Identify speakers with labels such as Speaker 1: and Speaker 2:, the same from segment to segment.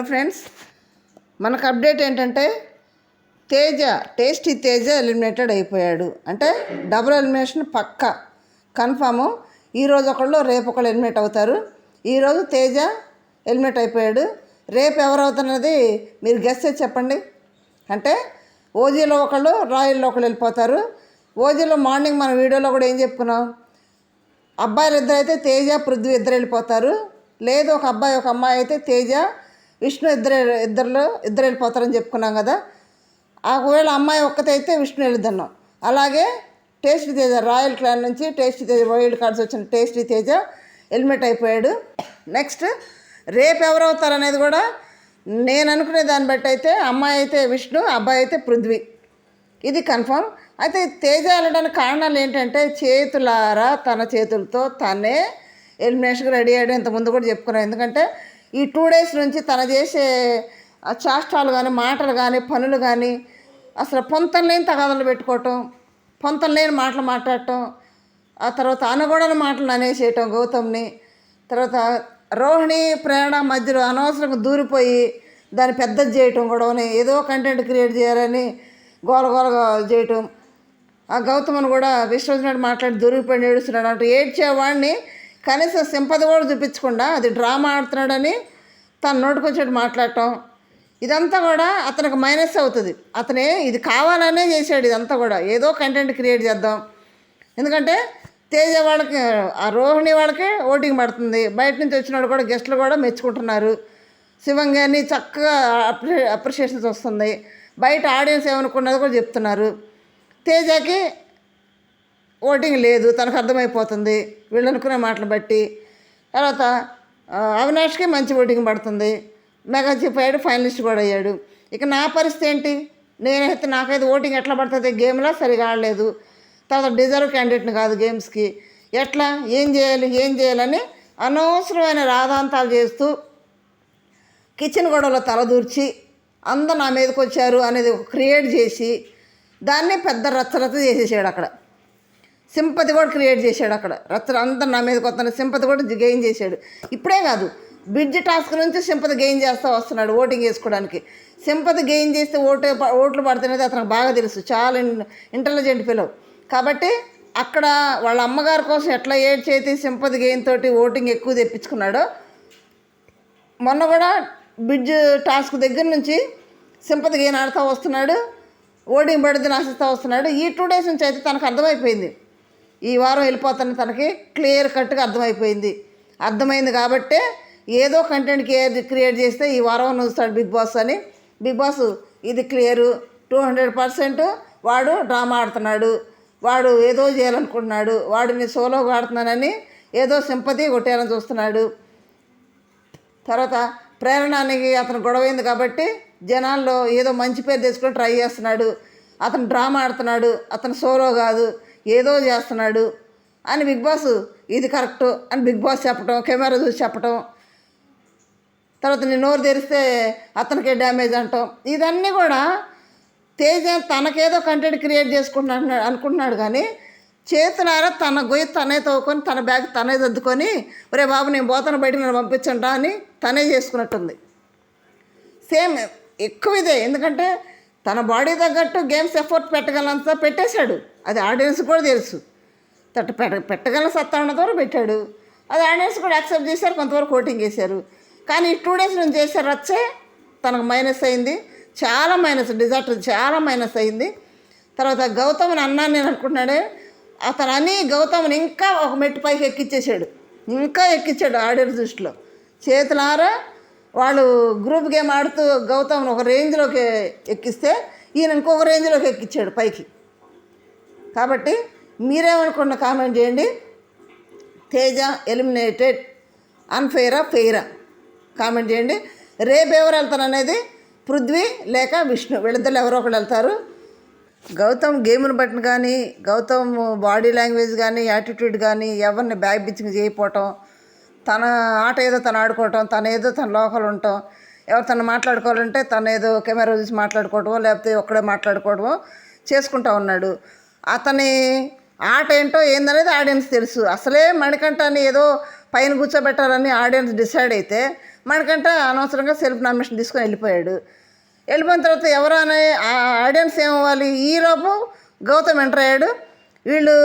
Speaker 1: Hello friends మనకు update ఏంటంటే Teja tasty Teja eliminated అయిపోయాడు. అంటే డబుల్ ఎలిమినేషన్ పక్క. కన్ఫాము. ఈరోజు ఒకళ్ళు రేపు ఒకళ్ళు ఎలిమినేట్ అవుతారు. ఈరోజు తేజ ఎలిమినేట్ అయిపోయాడు. రేపు ఎవరు అవుతున్నది మీరు గెస్ట్ చెప్పండి. అంటే ఓజీలో ఒకళ్ళు రాయల్లో ఒకళ్ళు వెళ్ళిపోతారు. ఓజీలో మార్నింగ్ మన వీడియోలో కూడా ఏం చెప్పుకున్నాం? అబ్బాయిలు ఇద్దరు అయితే తేజ పృథ్వీ ఇద్దరు వెళ్ళిపోతారు. లేదు ఒక అబ్బాయి ఒక అమ్మాయి అయితే తేజ విష్ణు ఇద్దరు ఇద్దరులో ఇద్దరు వెళ్ళిపోతారని చెప్పుకున్నాం కదా. ఒకవేళ అమ్మాయి ఒక్కతే అయితే విష్ణు వెళ్ళిద్దన్నాం అలాగే టేస్టీ తేజ రాయల్ క్లాన్ నుంచి టేస్టీ తేజ వైల్డ్ కార్డ్స్ వచ్చిన టేస్టీ తేజ హెల్మెట్ అయిపోయాడు. నెక్స్ట్ రేపు ఎవరవుతారు అనేది కూడా నేను అనుకునే దాన్ని బట్టి అయితే అమ్మాయి అయితే విష్ణు అబ్బాయి అయితే పృథ్వీ. ఇది కన్ఫర్మ్ అయితే తేజ వెళ్ళడానికి కారణాలు ఏంటంటే చేతులారా తన చేతులతో తనే ఎలిమినేషన్కి రెడీ అయ్యాడు. ఇంతకుముందు కూడా చెప్పుకున్నాను ఎందుకంటే ఈ టూ డేస్ నుంచి తన చేసే చేష్టాలు చాష్టాలు కానీ మాటలు కానీ పనులు కానీ అసలు పొంతం లేని తగాదలు పెట్టుకోవటం పొంతం లేని మాటలు మాట్లాడటం ఆ తర్వాత అనగూడని మాటలు అనేసేయటం గౌతమ్ని తర్వాత రోహిణి ప్రేరణ మధ్యలో అనవసరంగా దూరిపోయి దాన్ని పెద్దది చేయటం గొడవని ఏదో కంటెంట్ క్రియేట్ చేయాలని గోల గోలగా చేయటం. ఆ గౌతమ్ని కూడా విశ్వజినట్టు మాట్లాడి దొరికిపోయి ఏడుస్తున్నాడు అంటూ ఏడ్చేవాడిని కనీసం సింపతి కూడా చూపించకుండా అది డ్రామా ఆడుతున్నాడని తన నోటుకొచ్చేట్టు మాట్లాడటం. ఇదంతా కూడా అతనికి మైనస్ అవుతుంది. అతనే ఇది కావాలనే చేశాడు ఇదంతా కూడా. ఏదో కంటెంట్ క్రియేట్ చేద్దాం. ఎందుకంటే తేజ వాళ్ళకి ఆ రోహిణి వాళ్ళకి ఓటింగ్ పడుతుంది. బయట నుంచి వచ్చినాడు కూడా గెస్టులు కూడా మెచ్చుకుంటున్నారు. శివం గారిని చక్కగా అప్రి అప్రిషియేషన్స్ వస్తుంది. బయట ఆడియన్స్ ఏమనుకున్నది కూడా చెప్తున్నారు. తేజకి ఓటింగ్ లేదు తనకు అర్థమైపోతుంది వీళ్ళు అనుకునే మాటలు బట్టి. తర్వాత అవినాష్కి మంచి ఓటింగ్ పడుతుంది. మెగా చెప్పాడు అయ్యాడు ఫైనలిస్ట్ కూడా అయ్యాడు. ఇక నా పరిస్థితి ఏంటి? నేనైతే నాకైతే ఓటింగ్ ఎట్లా పడుతుంది? గేమ్లో సరిగా ఆడలేదు. తర్వాత డిజర్వ్ క్యాండిడేట్ని కాదు గేమ్స్కి. ఎట్లా? ఏం చేయాలి? ఏం చేయాలని అనవసరమైన రాధాంతాలు చేస్తూ కిచెన్ గొడవలో తలదూర్చి అందరు నా మీదకి వచ్చారు అనేది ఒక క్రియేట్ చేసి దాన్ని పెద్ద రచ్చరచ్చ చేసేసాడు అక్కడ. సింపతి కూడా క్రియేట్ చేశాడు అక్కడ. రత్న అందరు నా మీదకి వస్తున్న సింపతి కూడా గెయిన్ చేశాడు. ఇప్పుడే కాదు బ్రిడ్జ్ టాస్క్ నుంచి సింపతి గెయిన్ చేస్తూ వస్తున్నాడు ఓటింగ్ వేసుకోవడానికి సింపతి గెయిన్ చేస్తే ఓటు ఓట్లు పడుతున్నది అతనికి బాగా తెలుసు చాలా ఇన్- ఇంటెలిజెంట్ పిల్లవు కాబట్టి అక్కడ వాళ్ళ అమ్మగారి కోసం ఎట్లా ఏడ్ చేతి సింపతి గెయిన్ తోటి ఓటింగ్ ఎక్కువ తెప్పించుకున్నాడో మొన్న కూడా బ్రిడ్జ్ టాస్క్ దగ్గర నుంచి సింపతి గెయిన్ ఆడుతూ వస్తున్నాడు ఓడింగ్ పడితే నాశిస్తూ వస్తున్నాడు. ఈ టూ డేస్ నుంచి అయితే తనకు అర్థమైపోయింది. ఈ వారం వెళ్ళిపోతాను తనకి క్లియర్ కట్గా అర్థమైపోయింది. అర్థమైంది కాబట్టే ఏదో కంటెంట్ క్రియేట్ క్రియేట్ చేస్తే ఈ వారం చూస్తాడు బిగ్ బాస్ అని. బిగ్ బాస్ ఇది క్లియరు టూ హండ్రెడ్ పర్సెంట్ వాడు డ్రామా ఆడుతున్నాడు. వాడు ఏదో చేయాలనుకుంటున్నాడు. వాడిని సోలోగా ఆడుతున్నానని ఏదో సింపతి కొట్టేయాలని చూస్తున్నాడు. తర్వాత ప్రేరణానికి అతను గొడవైంది కాబట్టి జనాల్లో ఏదో మంచి పేరు తెచ్చుకొని ట్రై చేస్తున్నాడు. అతను డ్రామా ఆడుతున్నాడు. అతను సోలో కాదు. ఏదో చేస్తున్నాడు అని బిగ్ బాస్ ఇది కరెక్ట్ అని బిగ్ బాస్ చెప్పటం కెమెరా చూసి చెప్పటం తర్వాత నేను నోరు తెరిస్తే అతనికే డ్యామేజ్ అంటాం. ఇదన్నీ కూడా తేజ తనకేదో కంటెంట్ క్రియేట్ చేసుకుంటున్నాడు అనుకుంటున్నాడు కానీ చేతులారా తన గొయ్యి తనే తవ్వుకొని తన బ్యాగ్ తనే దద్దుకొని ఒరే బాబు నేను పోతాను బయట నన్ను పంపించంటా అని తనే చేసుకున్నట్టుంది. సేమ్ ఎక్కువ ఇదే. ఎందుకంటే తన బాడీ తగ్గట్టు గేమ్స్ ఎఫర్ట్ పెట్టగలంతా పెట్టేశాడు. అది ఆడియన్స్ కూడా తెలుసు. తట్టు పెట్ట పెట్టగల సత్తా ఉన్న వరకు పెట్టాడు. అది ఆడియన్స్ కూడా యాక్సెప్ట్ చేశారు కొంతవరకు ఓటింగ్ చేశారు. కానీ టూ డేస్ నుంచి చేశారు రచ్చే తనకు మైనస్ అయింది. చాలా మైనస్ డిజాస్టర్ చాలా మైనస్ అయింది. తర్వాత గౌతమ్ని అన్నాను నేను అనుకుంటున్నాడే అతను అని గౌతమ్ని ఇంకా ఒక మెట్టు పైకి ఎక్కిచ్చేసాడు. ఇంకా ఎక్కించాడు ఆడియన్స్ దృష్టిలో. చేతులారా వాళ్ళు గ్రూప్ గేమ్ ఆడుతూ గౌతమ్ని ఒక రేంజ్లోకి ఎక్కిస్తే ఈయన ఇంకొక రేంజ్లోకి ఎక్కించాడు పైకి. కాబట్టి మీరేమనుకున్న కామెంట్ చేయండి. తేజ ఎలిమినేటెడ్ అన్ఫెయిరా ఫెయిరా. కామెంట్ చేయండి. రేపు ఎవరు వెళ్తారు అనేది పృథ్వీ లేక విష్ణు. వీళ్ళిద్దరు ఎవరో ఒకరు వెళ్తారు. గౌతమ్ గేమ్ను బట్టిన కానీ గౌతమ్ బాడీ లాంగ్వేజ్ కానీ యాటిట్యూడ్ కానీ ఎవరిని బ్యాగ్ బిచ్చింగ్ చేయకపోవటం తన ఆట ఏదో తను ఆడుకోవటం తన ఏదో తన లోకల్ ఉండటం ఎవరు తను మాట్లాడుకోవాలంటే తను ఏదో కెమెరా చూసి మాట్లాడుకోవటమో లేకపోతే ఒక్కడే మాట్లాడుకోవడమో చేసుకుంటా ఉన్నాడు. అతని ఆట ఏంటో ఏందనేది ఆడియన్స్ తెలుసు. అసలే మణికంఠని ఏదో పైన కూర్చోబెట్టాలని ఆడియన్స్ డిసైడ్ అయితే మణికంఠ అనవసరంగా సెల్ఫ్ నామినేషన్ తీసుకొని వెళ్ళిపోయాడు. వెళ్ళిపోయిన తర్వాత ఎవరనే ఆ ఆడియన్స్ ఏమవ్వాలి? ఈలోపు గౌతమ్ ఎంటర్ అయ్యాడు. వీళ్ళు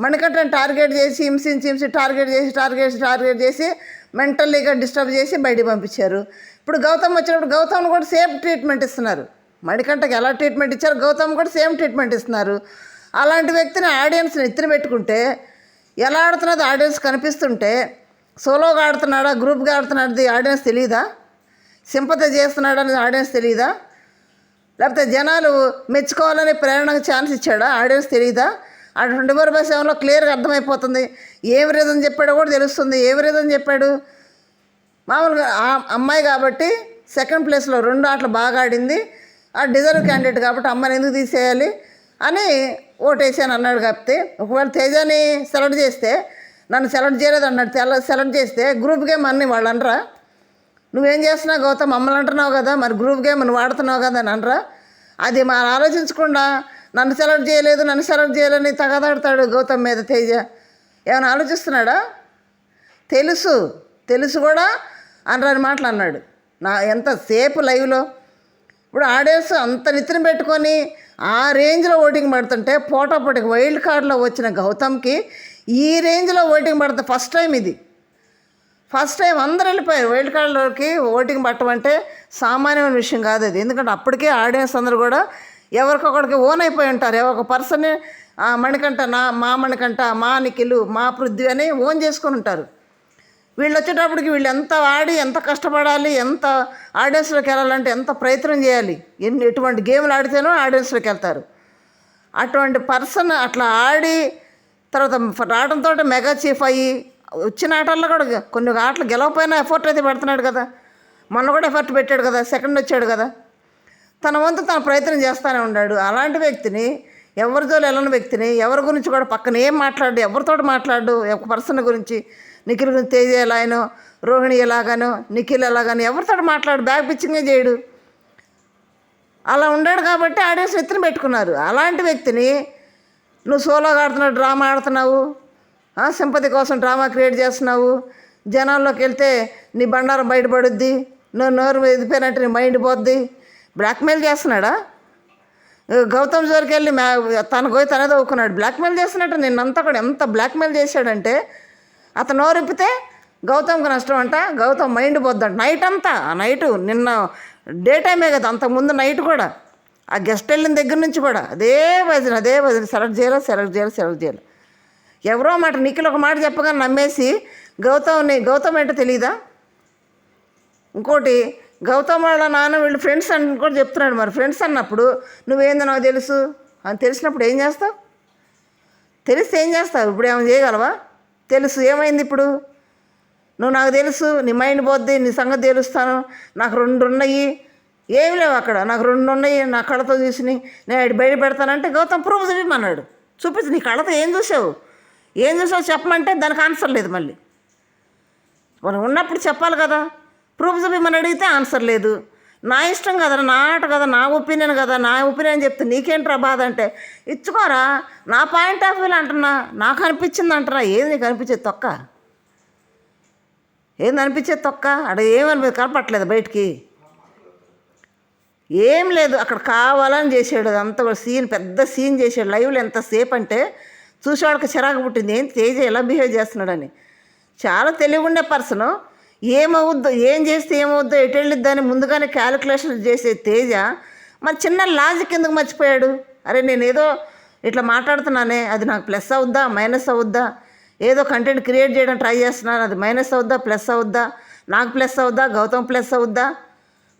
Speaker 1: మణికంఠని టార్గెట్ చేసి హింసించి హింసి టార్గెట్ చేసి టార్గెట్ చేసి టార్గెట్ చేసి మెంటల్లీగా డిస్టర్బ్ చేసి బయటికి పంపించారు. ఇప్పుడు గౌతమ్ వచ్చినప్పుడు గౌతమ్ని కూడా సేమ్ ట్రీట్మెంట్ ఇస్తున్నారు. మణికంఠకి ఎలా ట్రీట్మెంట్ ఇచ్చారు గౌతమ్ కూడా సేమ్ ట్రీట్మెంట్ ఇస్తున్నారు. అలాంటి వ్యక్తిని ఆడియన్స్ని ఎత్తిన పెట్టుకుంటే ఎలా ఆడుతున్నది ఆడియన్స్ కనిపిస్తుంటే సోలోగా ఆడుతున్నాడా గ్రూప్గా ఆడుతున్నాడు ఆడియన్స్ తెలియదా సింపతి చేస్తున్నాడు అనేది ఆడియన్స్ తెలియదా లేకపోతే జనాలు మెచ్చుకోవాలని ప్రేరణకు ఛాన్స్ ఇచ్చాడా? ఆడియన్స్ తెలియదా ఆ ట్వంటీ ఫోర్ బై సెవెన్లో క్లియర్గా అర్థమైపోతుంది. ఏం రీజన్ చెప్పాడో కూడా తెలుస్తుంది. ఏం రీజన్ చెప్పాడు? మామూలుగా ఆ అమ్మాయి కాబట్టి సెకండ్ ప్లేస్లో రెండు ఆటలు బాగా ఆడింది. ఆ డిజర్వ్ క్యాండిడేట్ కాబట్టి అమ్మాయిని ఎందుకు తీసేయాలి? అని ఓటేసాను అన్నాడు కాబట్టి ఒకవేళ తేజాని సెలెక్ట్ చేస్తే నన్ను సెలెక్ట్ చేయలేదు అన్నాడు. తెల్ల సెలెక్ట్ చేస్తే గ్రూప్ గేమ్ అన్నీ వాళ్ళు అనరా? నువ్వేం చేస్తున్నావు గౌతమ్? మమ్మల్ని అంటున్నావు కదా మరి గ్రూప్ గేమ్ నువ్వు వాడుతున్నావు కదా అని అనరా? అది మనం ఆలోచించకుండా నన్ను సెలెక్ట్ చేయలేదు నన్ను సెలెక్ట్ చేయాలని తగదాడతాడు గౌతమ్ మీద తేజ. ఏమైనా ఆలోచిస్తున్నాడా? తెలుసు తెలుసు కూడా అనరాని మాటలు అన్నాడు. నా ఎంతసేపు లైవ్లో ఇప్పుడు ఆడేసి అంత నెత్తిన పెట్టుకొని ఆ రేంజ్లో ఓటింగ్ పడుతుంటే పోటాపోటీకి వైల్డ్ కార్డులో వచ్చిన గౌతమ్కి ఈ రేంజ్లో ఓటింగ్ పడుతుంది. ఫస్ట్ టైం ఇది. ఫస్ట్ టైం అందరు వెళ్ళిపోయారు. వైల్డ్ కార్డులోకి ఓటింగ్ పట్టమంటే సామాన్యమైన విషయం కాదు అది ఎందుకంటే అప్పటికే ఆడియన్స్ అందరూ కూడా ఎవరికొకరికి ఓన్ అయిపోయి ఉంటారు. ఎవరు ఒక పర్సన్ మణికంట నా మా మణికంట మా నిఖిలు మా పృథ్వీ అని ఓన్ చేసుకొని ఉంటారు. వీళ్ళు వచ్చేటప్పటికి వీళ్ళు ఎంత ఆడి ఎంత కష్టపడాలి ఎంత ఆడియన్స్లోకి వెళ్ళాలంటే ఎంత ప్రయత్నం చేయాలి? ఎన్ని ఎటువంటి గేమ్లు ఆడితేనో ఆడియన్స్లోకి వెళ్తారు. అటువంటి పర్సన్ అట్లా ఆడి తర్వాత రావడంతో మెగా చీఫ్ అయ్యి వచ్చిన ఆటల్లో కూడా కొన్ని ఆటలు గెలవపోయినా ఎఫర్ట్ అయితే పెడుతున్నాడు కదా. మొన్న కూడా ఎఫర్ట్ పెట్టాడు కదా సెకండ్ వచ్చాడు కదా. తన వంతు తన ప్రయత్నం చేస్తూనే ఉన్నాడు. అలాంటి వ్యక్తిని ఎవరితో వెళ్ళని వ్యక్తిని ఎవరి గురించి కూడా పక్కన ఏం మాట్లాడు ఎవరితో మాట్లాడు ఒక పర్సన్ గురించి నిఖిల్ గురించి తేజ ఎలాగనో రోహిణి ఎలాగానో నిఖిల్ ఎలాగానో ఎవరితో మాట్లాడు? బ్యాగ్ పిచ్చింగే చేయడు. అలా ఉండాడు కాబట్టి ఆడియన్స్ వ్యక్తిని పెట్టుకున్నారు. అలాంటి వ్యక్తిని నువ్వు సోలోగా ఆడుతున్నావు డ్రామా ఆడుతున్నావు సింపతి కోసం డ్రామా క్రియేట్ చేస్తున్నావు జనాల్లోకి వెళ్తే నీ బండారం బయటపడుద్ది నువ్వు నోరు ఎదిపోయినట్టు నీ మైండ్ పోద్ది బ్లాక్మెయిల్ చేస్తున్నాడా? గౌతమ్ జోరికి వెళ్ళి మ్యా తన పోయి తనే తవ్వుకున్నాడు బ్లాక్మెయిల్ చేస్తున్నట్టు నిన్నంతా కూడా ఎంత బ్లాక్మెయిల్ చేశాడంటే అతను నోరిప్పితే గౌతమ్కి నష్టం అంట గౌతమ్ మైండ్ పోద్దంట. నైట్ అంతా ఆ నైటు నిన్న డే టైమే కదా అంతకుముందు నైట్ కూడా. ఆ గెస్ట్ వెళ్ళిన దగ్గర నుంచి కూడా అదే భజన అదే భజన సెలెక్ట్ చేయాలి సెలెక్ట్ చేయాలి సెలెక్ట్ చేయాలి ఎవరో మాట నిఖిల్ ఒక మాట చెప్పగానే నమ్మేసి గౌతమ్ని గౌతమ్ ఏంటో తెలీదా? ఇంకోటి గౌతమ్ వాళ్ళ నాన్న వీళ్ళు ఫ్రెండ్స్ అని కూడా చెప్తున్నాడు మరి. ఫ్రెండ్స్ అన్నప్పుడు నువ్వేందో నాకు తెలుసు? అని తెలిసినప్పుడు ఏం చేస్తావు? తెలిస్తే ఏం చేస్తావు? ఇప్పుడు ఏమైనా చేయగలవా? తెలుసు ఏమైంది ఇప్పుడు? నువ్వు నాకు తెలుసు నీ మైండ్ పోద్ది నీ సంగతి తెలుస్తాను. నాకు రెండు ఉన్నాయి ఏమి లేవు అక్కడ. నాకు రెండు ఉన్నాయి నా కళ్ళతో చూసి నేను ఇటు బయట పెడతానంటే గౌతమ్ ప్రూఫ్ చూపించమన్నాడు చూపించి నీ కళ్ళతో ఏం చూసావు? ఏం చూసావు చెప్పమంటే దానికి ఆన్సర్ లేదు మళ్ళీ. మనం ఉన్నప్పుడు చెప్పాలి కదా. ప్రూఫ్ చూపిమని అడిగితే ఆన్సర్ లేదు. నా ఇష్టం కదా నా ఆట కదా నా ఒపీనియన్ కదా నా ఒపీనియన్ చెప్తే నీకేంట్రా బాధ అంటే ఇచ్చుకోరా నా పాయింట్ ఆఫ్ వ్యూలో అంటున్నా నాకు అనిపించింది అంటున్నా ఏది నీకు అనిపించేది తొక్క? ఏంది అనిపించేది తొక్క? అక్కడ ఏమని కనపట్లేదు బయటికి. ఏం లేదు అక్కడ కావాలని చేసాడు అంత సీన్ పెద్ద సీన్ చేసాడు లైవ్లో ఎంతసేపు అంటే చూసేవాడికి చిరాకు పుట్టింది ఏం తేజ ఎలా బిహేవ్ చేస్తున్నాడని. చాలా తెలివి ఉండే పర్సను ఏమవుద్దో ఏం చేస్తే ఏమవుద్దో ఎటు వెళ్ళిద్దని ముందుగానే క్యాలిక్యులేషన్ చేసే తేజ మరి చిన్న లాజిక్ ఎందుకు మర్చిపోయాడు? అరే నేను ఏదో ఇట్లా మాట్లాడుతున్నానే అది నాకు ప్లస్ అవుద్దా మైనస్ అవుద్దా? ఏదో కంటెంట్ క్రియేట్ చేయడం ట్రై చేస్తున్నాను అది మైనస్ అవుద్దా ప్లస్ అవుద్దా? నాకు ప్లస్ అవుద్దా గౌతమ్ ప్లస్ అవుద్దా?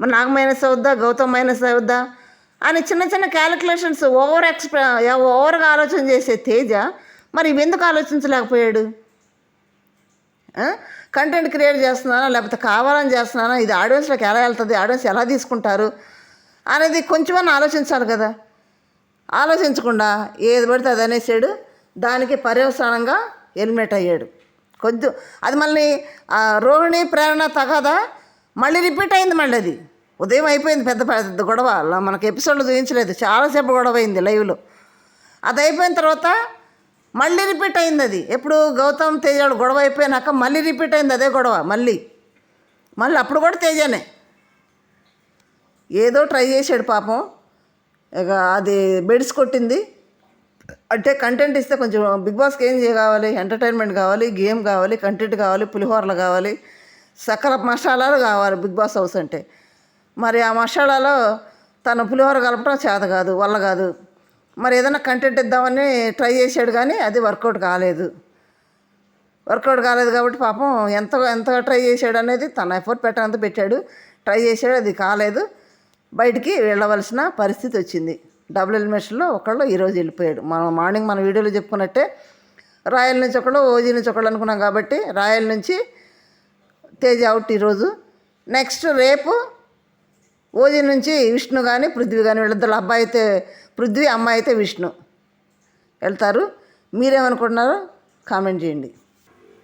Speaker 1: మరి నాకు మైనస్ అవుద్దా గౌతమ్ మైనస్ అవుద్దా? అని చిన్న చిన్న క్యాలిక్యులేషన్స్ ఓవర్ ఎక్స్ప్రె ఓవర్గా ఆలోచన చేసే తేజ మరి ఇవి ఎందుకు ఆలోచించలేకపోయాడు? కంటెంట్ క్రియేట్ చేస్తున్నానా? లేకపోతే కావాలని చేస్తున్నానా? ఇది ఆడియన్స్లోకి ఎలా వెళ్తుంది? ఆడియన్స్ ఎలా తీసుకుంటారు? అనేది కొంచెమన్నా ఆలోచించాలి కదా. ఆలోచించకుండా ఏది పడితే అది అనేసాడు. దానికి పర్యవసానంగా ఎలిమినేట్ అయ్యాడు. కొద్ది అది మళ్ళీ రోహిణి ప్రేరణ తగదా? మళ్ళీ రిపీట్ అయింది మళ్ళీ అది. ఉదయం అయిపోయింది పెద్ద పెద్ద గొడవ. మనకు మనకి ఎపిసోడ్లో చూపించలేదు. చాలాసేపు గొడవ అయింది లైవ్లో అది అయిపోయిన తర్వాత మళ్ళీ రిపీట్ అయింది అది. ఎప్పుడు గౌతమ్ తేజాడు గొడవ అయిపోయినాక మళ్ళీ రిపీట్ అయింది అదే గొడవ మళ్ళీ. మళ్ళీ అప్పుడు కూడా తేజనే. ఏదో ట్రై చేశాడు పాపం. ఇక అది బెడ్స్ కొట్టింది. అంటే కంటెంట్ ఇస్తే కొంచెం బిగ్ బాస్కి ఏం చేయ కావాలి? ఎంటర్టైన్మెంట్ కావాలి గేమ్ కావాలి కంటెంట్ కావాలి పులిహోరలు కావాలి సకల మసాలాలు కావాలి బిగ్ బాస్ హౌస్ అంటే. మరి ఆ మసాలాలో తన పులిహోర కలపడం చేత కాదు వల్ల కాదు. మరి ఏదైనా కంటెంట్ ఇద్దామని ట్రై చేశాడు కానీ అది వర్కౌట్ కాలేదు. వర్కౌట్ కాలేదు కాబట్టి పాపం ఎంత ఎంత ట్రై చేశాడు అనేది తన ఎఫర్ట్ పెట్టనంత పెట్టాడు. ట్రై చేశాడు అది కాలేదు. బయటికి వెళ్ళవలసిన పరిస్థితి వచ్చింది. డబుల్ ఎలిమినేషన్లో ఒకళ్ళు ఈరోజు వెళ్ళిపోయాడు. మనం మార్నింగ్ మన వీడియోలో చెప్పుకున్నట్టే రాయల్ నుంచి ఒకళ్ళు ఓజీ నుంచి ఒకళ్ళు అనుకున్నాం కాబట్టి రాయల్ నుంచి తేజ్ అవుట్ ఈరోజు నెక్స్ట్ రేపు ఓజీ నుంచి విష్ణు కానీ పృథ్వీ కానీ వీళ్ళిద్దరు అబ్బాయి అయితే పృథ్వీ అమ్మాయి అయితే విష్ణు. వెళ్తారు. మీరేమనుకుంటున్నారో కామెంట్ చేయండి.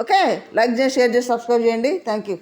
Speaker 1: ఓకే. లైక్ చేసి షేర్ చేసి సబ్స్క్రైబ్ చేయండి. Thank you